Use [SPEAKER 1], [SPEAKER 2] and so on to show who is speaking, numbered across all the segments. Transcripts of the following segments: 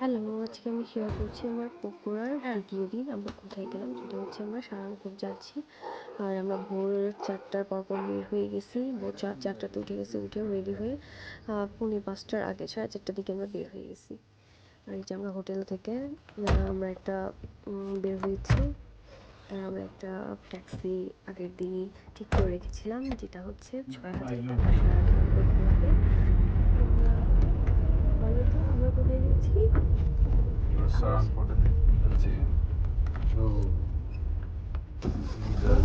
[SPEAKER 1] Hello আজকে আমি share করছি আমার পকুড়ার দ্বিতীয় দিন। আমরা কোথায় গেলাম সেটা হচ্ছে আমরা সারাংপুর যাচ্ছি। আর আমরা ভোর চারটার পর পর বের হয়ে গেছি। ভোর চার চারটাতে উঠে গেছি উঠে রেডি হয়ে পৌনে পাঁচটার আগে সাড়ে চারটার দিকে আমরা বের হয়ে গেছি। আর এই যে আমরা হোটেল থেকে আমরা একটা বের হয়েছি। আর আমরা একটা ট্যাক্সি আগের দিনই ঠিক করে রেখেছিলাম যেটা হচ্ছে ছয় হাজার টাকা সারাংপুর ঘোরাবে বলো তো আমরা কোথায় গেছি
[SPEAKER 2] Saranpore যাচ্ছি তো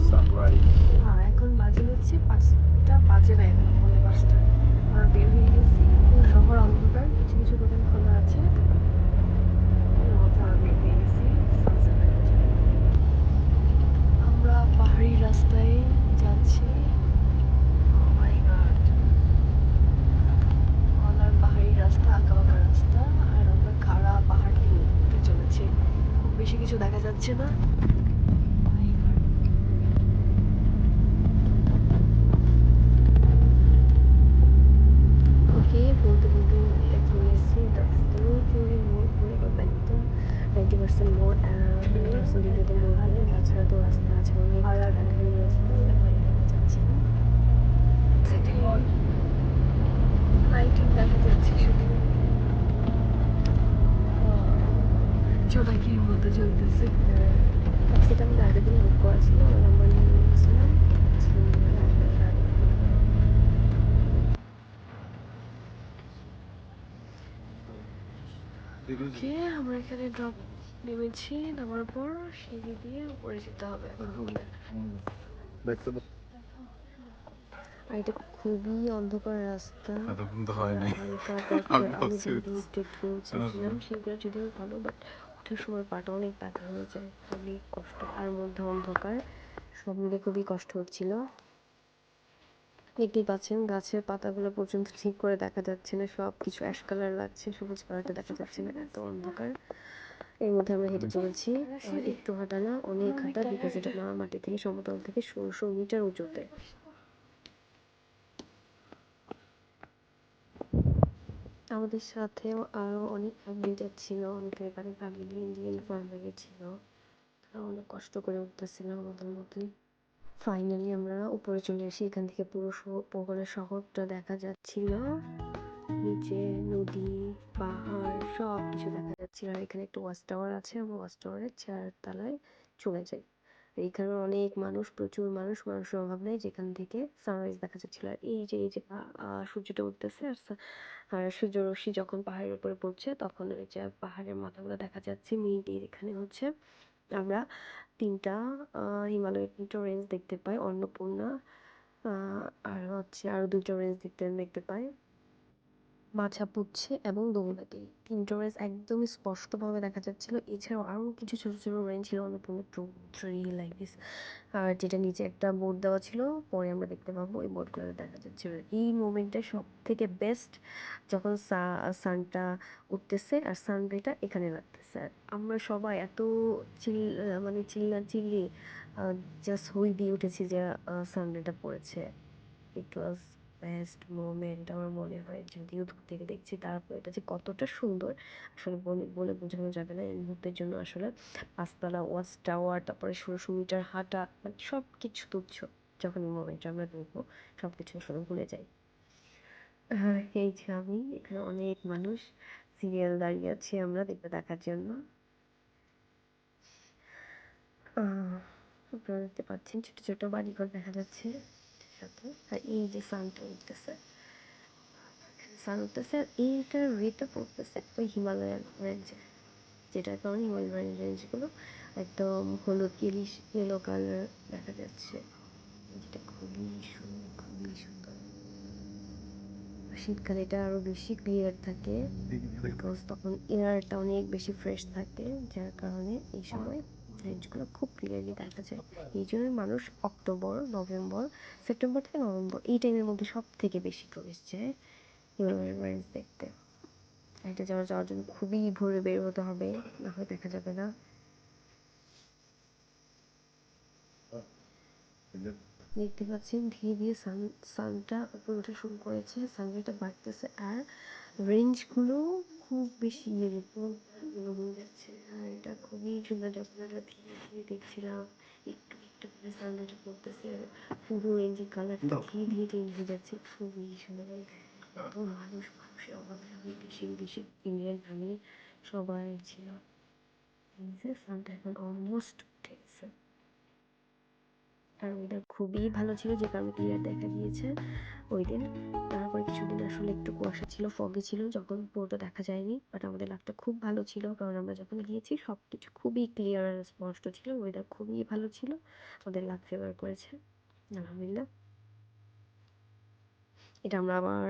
[SPEAKER 2] সানরাইজ
[SPEAKER 1] হ্যাঁ এখন বাজে হচ্ছে পাঁচটা বাজে না এখন পৌনে পাঁচটা আমরা বের হয়ে গেছি পুরো শহর অন্ধকার কিছু কিছু দোকান খোলা আছে এর মধ্যে আমরা বের হয়ে গেছি sunset দেখার জন্য। আমরা পাহাড়ি রাস্তায় যাচ্ছি Oh my God! গলার পাহাড়ি রাস্তা আঁকা বাঁকা রাস্তা আর আমরা খাড়া পাহাড় দিয়ে উঠে চলেছি খুব বেশি কিছু দেখা যাচ্ছে না! ওকে বলতে বলতে চলে এসেছি। একদম চুরি ঘুরে গেল একদম নাইনটি পার্সেন্ট পার্সেন্ট দিকে মোড় ঘুরে তাছাড়া তো রাস্তা আছে অনেক। ঘাটাঘাটি রাস্তা যাচ্ছি লাইটিং দেখা যাচ্ছে শুধু। জোনাকির মতো চলতেছে ট্যাক্সিটা আমি আগের দিন বুক করা ছিল নাম্বার নিয়ে নিয়েছিলাম ওকে আমরা এখানে ড্রপ নেমেছি নামার পর সিঁড়ি দিয়ে উপরে যেতে হবে আর এটা খুবই অন্ধকার রাস্তা
[SPEAKER 2] এতক্ষণ তো হয় নাই
[SPEAKER 1] হালকা
[SPEAKER 2] আমি
[SPEAKER 1] সেগুলো যদিও ভালো বাট ওঠার সময় পাটা অনেক ব্যথা হয়ে যায়। অনেক কষ্ট। আর মধ্যে অন্ধকার। সব মিলে খুবই কষ্ট হচ্ছিল। দেখতেই পাচ্ছেন, গাছের পাতাগুলো পর্যন্ত ঠিক করে দেখা যাচ্ছে না। সব কিছু অ্যাশ কালার লাগছে, সবুজ কালারটা দেখা যাচ্ছে না। এত অন্ধকার। এর মধ্যে আমরা হেঁটে চলেছি। একটু হাঁটা না, অনেক হাঁটা মাটি থেকে সমতল থেকে ষোলোশো মিটার উঁচুতে। আমাদের সাথেও আরও অনেক ফ্যামিলি যাচ্ছিল অনেক এখানে ফ্যামিলি ইন্ডিয়ান ফ্যামিলি ছিল তারা অনেক কষ্ট করে উঠতেছিলাম আমাদের মতোই ফাইনালি আমরা উপরে চলে আসি, এখান থেকে পুরো পগলের শহরটা দেখা যাচ্ছিল। নিচে নদী, পাহাড় সব কিছু দেখা যাচ্ছিল। আর এখানে একটা ওয়াচ টাওয়ার আছে, আমরা ওয়াচ চার তলায় চলে যাই। এখানে অনেক মানুষ, প্রচুর মানুষ মানুষের অভাব নেই যেখান থেকে সানরাইজ দেখা যাচ্ছিল। আর এই যে এই যে সূর্যটা উঠতেছে আর সূর্য রশ্মি যখন পাহাড়ের উপরে পড়ছে তখন ওই যে পাহাড়ের মাথাগুলো দেখা যাচ্ছে মিডির এখানে হচ্ছে। আমরা তিনটা হিমালয়ের তিনটা রেঞ্জ দেখতে পাই, অন্নপূর্ণা আর হচ্ছে আরও দুটো রেঞ্জ দেখতে দেখতে পাই। মাছা পুচ্ছে এবং দৌলতি তিনটা রেঞ্জ একদমই স্পষ্টভাবে দেখা যাচ্ছিল, এছাড়াও আরও কিছু ছোট ছোট রেঞ্জ ছিল Annapurna two three like this আর যেটা নিচে একটা বোর্ড দেওয়া ছিল, পরে আমরা দেখতে পাবো ওই বোর্ডগুলো দেখা যাচ্ছে এই মোমেন্টটা সব থেকে বেস্ট যখন সানটা উঠতেছে আর সানরেটা এখানে লাগতেছে। আর আমরা সবাই এত চিল মানে চিল্লা চিল্লি জাস্ট হই দিয়ে উঠেছি যে সানরেটা পড়েছে। ইট ওয়াজ বেস্ট মোমেন্ট আমার মনে হয় যদিও দূর থেকে দেখছি তারপর এটা যে কতটা সুন্দর, আসলে বলে বোঝানো যাবে না। এই মুহূর্তের জন্য আসলে পাঁচতলা, ওয়াচ টাওয়ার, তারপরে ষোলোশো মিটার হাঁটা মানে সব কিছু তুচ্ছ যখন এই মোমেন্টটা আমরা দেখব সব কিছু আসলে ভুলে যাই। এই যে আমি, এখানে অনেক মানুষ সিরিয়াল দাঁড়িয়ে আছি আমরা দেখতে দেখার জন্য। আপনারা দেখতে পাচ্ছেন ছোট ছোট বাড়িঘর দেখা যাচ্ছে। সাথে আর এই যে সানটা উঠতেছে সান উঠতেছে আর এইটার রেটটা পড়তেছে ওই হিমালয়ান রেঞ্জে যেটার কারণে হিমালয়ান রেঞ্জগুলো একদম হলুদ ইলিশ ইয়েলো কালার দেখা যাচ্ছে। যেটা খুবই সুন্দর খুবই সুন্দর। শীতকালে এটা আরও বেশি ক্লিয়ার থাকে বিকজ তখন এয়ারটা অনেক বেশি ফ্রেশ থাকে যার কারণে এই সময় রেঞ্জগুলো খুব ক্লিয়ারলি দেখা যায়। এই জন্যই মানুষ অক্টোবর, নভেম্বর, সেপ্টেম্বর থেকে নভেম্বর এই টাইমের মধ্যে সব থেকে বেশি টুরিস্ট যায় হিমালয়ের রেঞ্জ দেখতে। এটা যাওয়া যাওয়ার জন্য খুবই ভোরে বের হতে হবে, না হয় দেখা যাবে না। দেখতে পাচ্ছেন, ধীরে ধীরে সান সানটা উপরে ওঠা শুরু করেছে সানরাইজটা বাড়তেছে আর রেঞ্জগুলো খুব বেশি এরকম হয়ে যাচ্ছে আর এটা খুবই সুন্দর যখন ধীরে ধীরে দেখছিলাম একটু একটু করে সানলাইট পড়তেছে পুরো পুরো যে কালারটা ধীরে ধীরে চেঞ্জ হয়ে যাচ্ছে খুবই সুন্দর মানুষ মানুষের অভাবে আমি বেশি বেশি ইন্ডিয়ান ফ্যামিলি সবাই ছিল এই যে সানটা এখন অলমোস্ট আর ওয়েদার খুবই ভালো ছিল, যে কারণে ক্লিয়ার দেখা গিয়েছে ওই দিন। তারপরে কিছুদিন আসলে একটু কুয়াশা ছিল ফগে ছিল, যখন পুরোটা দেখা যায়নি। বাট আমাদের লাকটা খুব ভালো ছিল, কারণ আমরা যখন গিয়েছি সব কিছু খুবই ক্লিয়ার আর স্পষ্ট ছিল ওয়েদার খুবই ভালো ছিল, আমাদের লাক ফেভার করেছে, আলহামদুলিল্লাহ। এটা আমরা আবার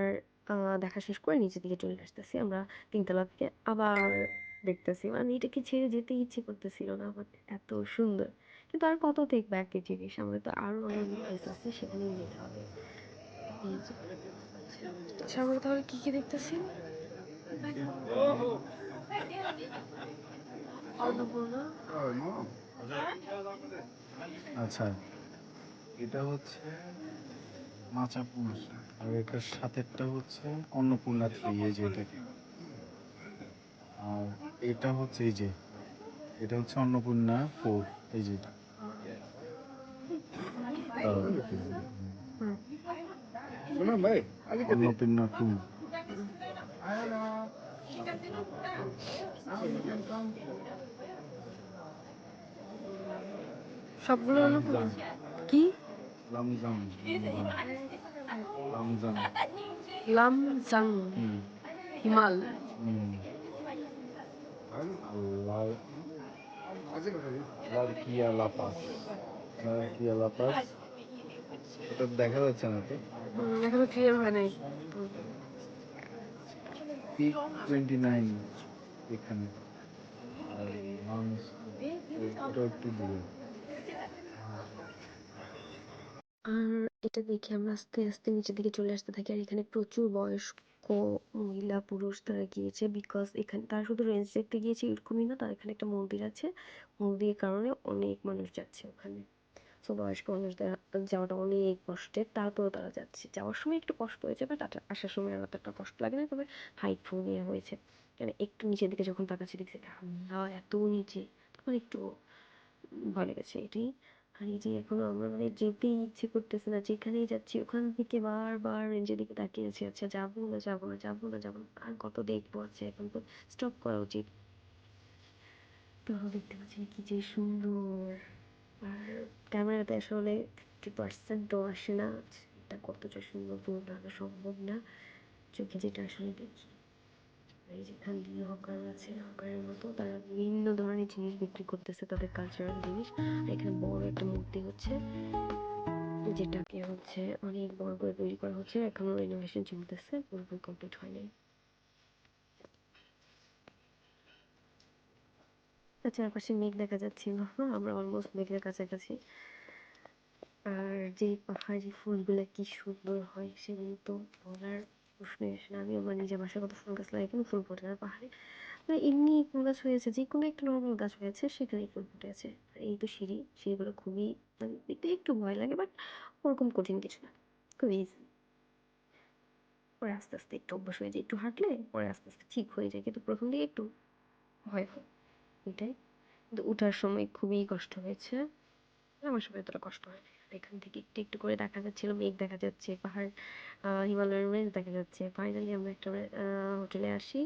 [SPEAKER 1] দেখা শেষ করে নিচের দিকে চলে আসতেছি, আমরা তিনতলা থেকে আবার দেখতেছি। মানে এটাকে ছেড়ে যেতে ইচ্ছে করতেছিল না আমার এত সুন্দর। কিন্তু আর কত দেখব একই জিনিস? আমাদের তো আরও অনেক প্লেস আছে সেখানেই যেতে হবে। যে। আচ্ছা আমরা তাহলে কি কি দেখতেছি?
[SPEAKER 2] আচ্ছা এটা হচ্ছে মাচাপুর আর এটার সাথেরটা হচ্ছে অন্নপূর্ণা থ্রি এই যে এটাকে আর এটা হচ্ছে এই যে এটা হচ্ছে অন্নপূর্ণা ফোর এই যে এটা। অন্নপূর্ণা টু
[SPEAKER 1] সবগুলো অন্নপূর্ণা কি
[SPEAKER 2] রমজান রমজান
[SPEAKER 1] লামজাং
[SPEAKER 2] হুম
[SPEAKER 1] হিমাল
[SPEAKER 2] হুম লাল লাল কিয়া লাপাস লাল এটা দেখা যাচ্ছে না তো।
[SPEAKER 1] এখনও ক্লিয়ার হয় নাই।
[SPEAKER 2] পিক টোয়েন্টি নাইন এখানে। আর লঞ্চ ওটা একটু দূরে।
[SPEAKER 1] আর এটা দেখে আমরা আস্তে আস্তে নিচের দিকে চলে আসতে থাকি আর এখানে প্রচুর বয়স্ক মহিলা পুরুষ তারা গিয়েছে বিকজ এখানে তারা শুধু রেঞ্জ দেখতে গিয়েছে এরকমই না তার এখানে একটা মন্দির আছে। মন্দিরের কারণে অনেক মানুষ যাচ্ছে ওখানে। সো বয়স্ক মানুষদের যাওয়াটা অনেক কষ্টের, তারপরেও তারা যাচ্ছে। যাওয়ার সময় একটু কষ্ট হয়েছে বাট আসার সময় আর অতটা কষ্ট লাগে না, তবে হাইট ফুল নিয়ে হয়েছে। মানে একটু নিচের দিকে যখন তাকাচ্ছি দেখছি ঠান্ডা এত নিচে, তখন একটু ভয় লেগেছে এটাই। আর এই যে এখনও আমরা মানে যেতেই ইচ্ছে করতেছে না, যেখানেই যাচ্ছি ওখান থেকে বারবার রেঞ্জের দিকে তাকিয়ে আছি আচ্ছা যাব না যাব না যাব না যাব না, আর কত দেখব আছে এখন তো স্টপ করা উচিত। তো দেখতে পাচ্ছি কি যে সুন্দর। আর ক্যামেরাতে আসলে ফিফটি পার্সেন্টও আসে না। এটা কতটা সুন্দর পুরোটা আনা সম্ভব না। চোখে যেটা আসলে দেখি। এই যেখান দিয়ে হকার আছে, হকারের মতো, তারা বিভিন্ন ধরনের জিনিস বিক্রি করতেছে তাদের কালচারাল জিনিস। আর এখানে বড় একটা মূর্তি হচ্ছে, যেটাকে হচ্ছে অনেক বড় করে তৈরি করা হচ্ছে। এখনও রেনোভেশন চলতেছে, পুরোপুরি কমপ্লিট হয়নি আর চারপাশে মেঘ দেখা যাচ্ছিল আমরা অলমোস্ট মেঘের কাছাকাছি। আর যে পাহাড়ি ফুলগুলো কি সুন্দর হয়, সেগুলো তো বলার প্রশ্নই আসে না। আমি আমার নিজের বাসায় কত ফুল গাছ লাগাই কিন্তু ফুল ফোটে না পাহাড়ে। মানে এমনি ফুল গাছ হয়েছে, যে কোনো একটা নর্মাল গাছ হয়েছে, সেখানেই ফুল ফুটে আছে। আর এই তো সিঁড়ি, সিঁড়িগুলো খুবই মানে দেখতে একটু ভয় লাগে বাট ওরকম কঠিন কিছু না। খুব ইজি পরে আস্তে আস্তে একটু অভ্যাস হয়ে যায়, একটু হাঁটলে পরে আস্তে আস্তে ঠিক হয়ে যায়, কিন্তু প্রথম দিকে একটু ভয় হয়। এটাই। কিন্তু উঠার সময় খুবই কষ্ট হয়েছে। আমার সময় এতটা কষ্ট হয় না। আর এখান থেকে একটু একটু করে দেখা যাচ্ছিল, মেঘ দেখা যাচ্ছে, পাহাড় হিমালয়ের রেঞ্জ দেখা যাচ্ছে। ফাইনালি আমরা একটা আহ হোটেলে আসি,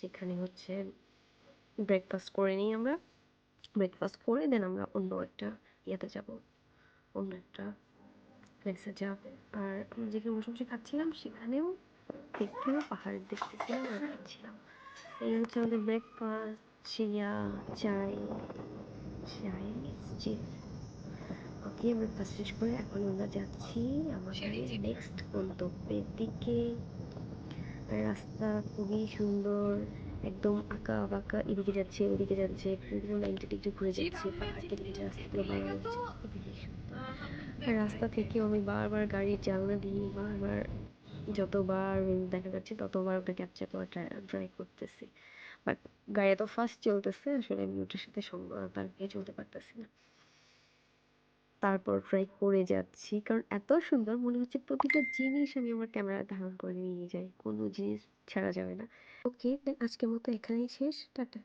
[SPEAKER 1] যেখানে হচ্ছে ব্রেকফাস্ট করে নিই আমরা। ব্রেকফাস্ট করে দেন আমরা অন্য একটা ইয়েতে যাব, অন্য একটা প্লেসে যাব। আর যেখানে বসে বসে খাচ্ছিলাম, সেখানেও দেখতেও পাহাড় দেখতেছিলাম আর খাচ্ছিলাম। এই হচ্ছে আমাদের ব্রেকফাস্ট চিয়া চাই চাই চিজ ওকে ব্রেকফাস্ট শেষ করে এখন আমরা যাচ্ছি আমাদের নেক্সট গন্তব্যের দিকে রাস্তা খুবই সুন্দর একদম আঁকা বাঁকা এদিকে যাচ্ছে ওদিকে যাচ্ছে পুরো নাইনটি ডিগ্রি ঘুরে যাচ্ছে রাস্তাগুলো খুবই সুন্দর রাস্তা থেকে আমি বারবার গাড়ির জানলা দিয়ে বারবার যতবার দেখা যাচ্ছে ততবার ওটা ক্যাপচার করার ট্রাই করতেছি বাট গাড়ি এত ফাস্ট চলতেছে, আসলে আমি ওটার সাথে তার দিয়ে চলতে পারতেছি না। তারপর ট্রাই করে যাচ্ছি, কারণ এত সুন্দর মনে হচ্ছে প্রতিটা জিনিস আমি আমার ক্যামেরা ধারণ করে নিয়ে যাই, কোনো জিনিস ছাড়া যাবে না। ওকে আজকের মতো এখানেই শেষ, টাটা।